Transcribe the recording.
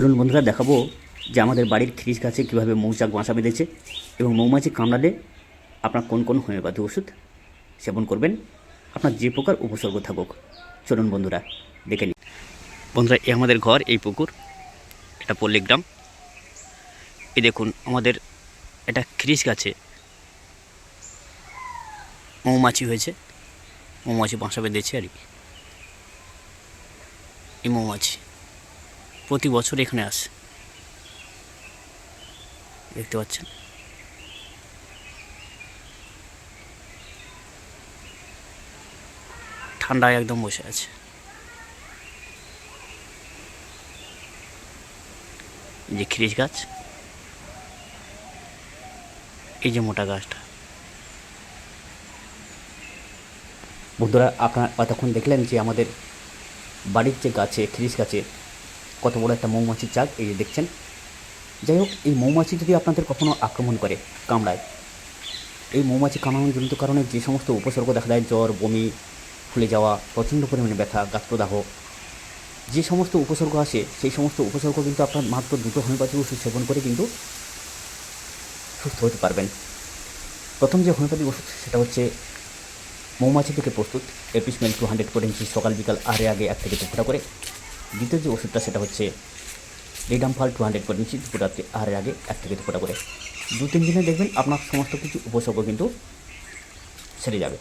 চলুন বন্ধুরা, দেখাবো যে আমাদের বাড়ির খিরিস গাছে কীভাবে মৌচাক বাসা বেঁধেছে এবং মৌমাছি কামড়ালে আপনার কোন কোন হোমিওপ্যাথি ওষুধ সেবন করবেন। আপনার যে প্রকার উপসর্গ থাকুক। চলুন বন্ধুরা, দেখে নিন বন্ধুরা এ আমাদের ঘর, এই পুকুর, এটা পল্লীগ্রাম এই দেখুন, আমাদের এটা খিরিস গাছে মৌমাছি হয়েছে। মৌমাছি বাসা বেঁধেছে আর কি। এই মৌমাছি। প্রতি বছর এখানে আসে। দেখতে পাচ্ছেন? ঠান্ডায় একদম বসে আছে। যে খিরিস গাছ, এই যে মোটা গাছটা। বন্ধুরা, আপনারা এতক্ষণ দেখলেন যে আমাদের বাড়ির যে গাছে খিরিস গাছে কত বড় একটা মৌমাছির চাক, এই দেখছেন। যাই হোক, এই মৌমাছি যদি আপনাদের কখনো আক্রমণ করে, কামড়ায়, এই মৌমাছি কামড়ানোর জনিত কারণে যে সমস্ত উপসর্গ দেখা দেয়, জ্বর, বমি, ফুলে যাওয়া, প্রচণ্ড পরিমাণে ব্যথা গাত্রদাহ যে সমস্ত উপসর্গ আসে, সেই সমস্ত উপসর্গ কিন্তু আপনার মাত্র দুটো হোমিওপ্যাথি ওষুধ সেবন করে কিন্তু সুস্থ হতে পারবেন। প্রথম যে হোমিওপ্যাথি ওষুধ, সেটা হচ্ছে মৌমাছি থেকে প্রস্তুত এপিসমেল টু হান্ড্রেড পোটেন্সি সকাল বিকাল আরে আগে এক থেকে দু করে। দ্বিতীয় যে ওষুধটা, সেটা হচ্ছে রিডামফাল টু হান্ড্রেড করে নিচ্ছি দুপুরাতে আহারের আগে এক থেকে দু ফোঁটা করে। দু তিন দিনে দেখবেন আপনার সমস্ত কিছু উপসর্গ কিন্তু সেরে যাবে।